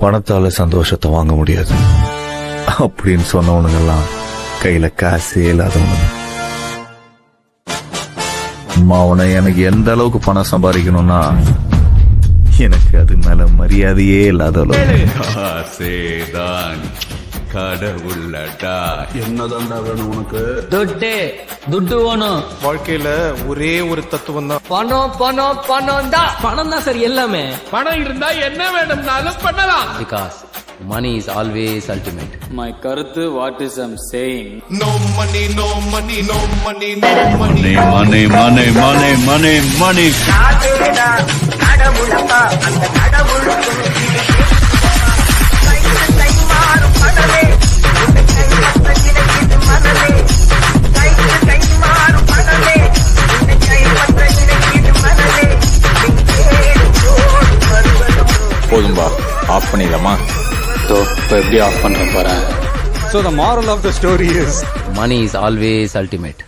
பணத்தால சந்தோஷத்தை வாங்க முடியாது. அப்படின்னு சொன்னவனுங்கெல்லாம் கையில காசே இல்லாதவனுங்க. அவனை எனக்கு எந்த அளவுக்கு பணம் சம்பாதிக்கணும்னா எனக்கு அது மேல மரியாதையே இல்லாத அளவுக்கு. காசேதான். கடவுளடா. என்னதான்டா வேணும் உனக்கு? துட்டு துட்டு வேணும். வாழ்க்கையில ஒரே ஒரு தத்துவம் தான் பணம் பணம் பணம் தான். பணம் தான் சார் எல்லாமே. பணம் இருந்தா என்ன வேணும்னாலும் பண்ணலாம். Because money is always ultimate my கருத்து what is I'm saying no money no money no money no money money money money money money money போதும்பா ஆஃப் பண்ணிடலாமா? ஸோ இப்போ எப்படி ஆஃப் பண்ணுறேன் பாரு so the moral of the story is money is always ultimate